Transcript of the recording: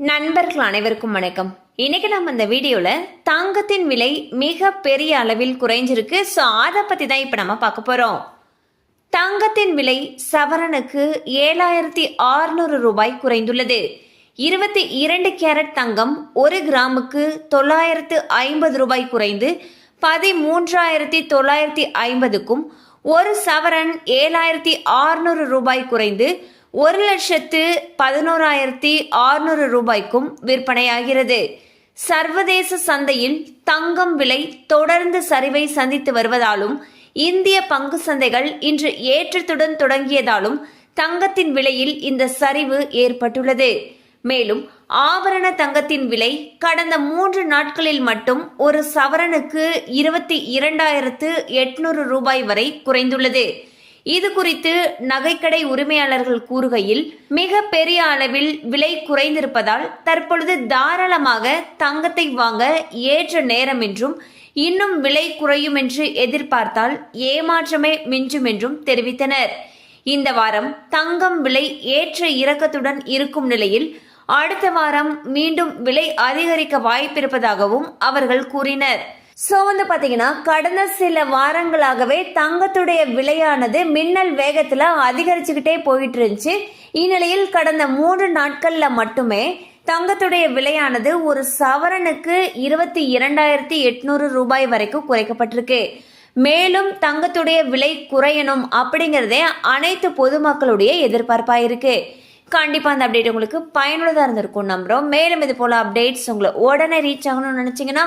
நண்பர்கள் அனைவருக்கும் வணக்கம். இன்னைக்கு நம்ம இந்த வீடியோல தங்கத்தின் விலை மிக பெரிய அளவில் குறைஞ்சிருக்கு. ஸோ அதை பத்தி தான் இப்போ நம்ம பார்க்க போறோம். தங்கத்தின் விலை சவரனுக்கு ஏழாயிரத்தி ஆறுநூறு ரூபாய் குறைந்துள்ளது. இருபத்தி இரண்டு கேரட் தங்கம் ஒரு கிராமுக்கு தொள்ளாயிரத்து ஐம்பது ரூபாய் குறைந்து பதிமூன்றாயிரத்தி தொள்ளாயிரத்தி ஐம்பதுக்கும் ஒரு சவரன் ஏழாயிரத்தி ஆறுநூறு ரூபாய் குறைந்து ஒரு லட்சத்து பதினோராயிரத்தி ஆறுநூறு ரூபாய்க்கும் விற்பனையாகிறது. சர்வதேச சந்தையில் தங்கம் விலை தொடர்ந்து சரிவை சந்தித்து வருவதாலும் இந்திய பங்கு சந்தைகள் இன்று ஏற்றத்துடன் தொடங்கியதாலும் தங்கத்தின் விலையில் இந்த சரிவு ஏற்பட்டுள்ளது. மேலும் ஆபரண தங்கத்தின் விலை கடந்த மூன்று நாட்களில் மட்டும் ஒரு சவரனுக்கு இருபத்தி இரண்டாயிரத்து எட்நூறு ரூபாய் வரை குறைந்துள்ளது. இது குறித்து நகைக்கடை உரிமையாளர்கள் கூறுகையில் மிக பெரிய அளவில் விலை குறைந்திருப்பதால் தற்பொழுது தாராளமாக தங்கத்தை வாங்க ஏற்ற நேரம் என்றும் இன்னும் விலை குறையும் என்று எதிர்பார்த்தால் ஏமாற்றமே மிஞ்சும் என்றும் தெரிவித்தனர். இந்த வாரம் தங்கம் விலை ஏற்ற இறக்கத்துடன் இருக்கும் நிலையில் அடுத்த வாரம் மீண்டும் விலை அதிகரிக்க வாய்ப்பிருப்பதாகவும் அவர்கள் கூறினர். ஸோ வந்து பார்த்தீங்கன்னா கடந்த சில வாரங்களாகவே தங்கத்துடைய விலையானது மின்னல் வேகத்தில் அதிகரிச்சுக்கிட்டே போயிட்டு இருந்துச்சு இந்நிலையில் கடந்த மூன்று நாட்களில் மட்டுமே தங்கத்துடைய விலையானது ஒரு சவரனுக்கு இருபத்தி இரண்டாயிரத்தி எட்நூறு ரூபாய் வரைக்கும் குறைக்கப்பட்டிருக்கு. மேலும் தங்கத்துடைய விலை குறையணும் அப்படிங்கிறதே அனைத்து பொதுமக்களுடைய எதிர்பார்ப்பாக இருக்கு கண்டிப்பாக அந்த அப்டேட் உங்களுக்கு பயனுள்ளதாக இருந்திருக்கும் நம்புகிறோம் மேலும் இது போல் அப்டேட்ஸ் உங்களை உடனே ரீச் ஆகணும்னு நினச்சிங்கன்னா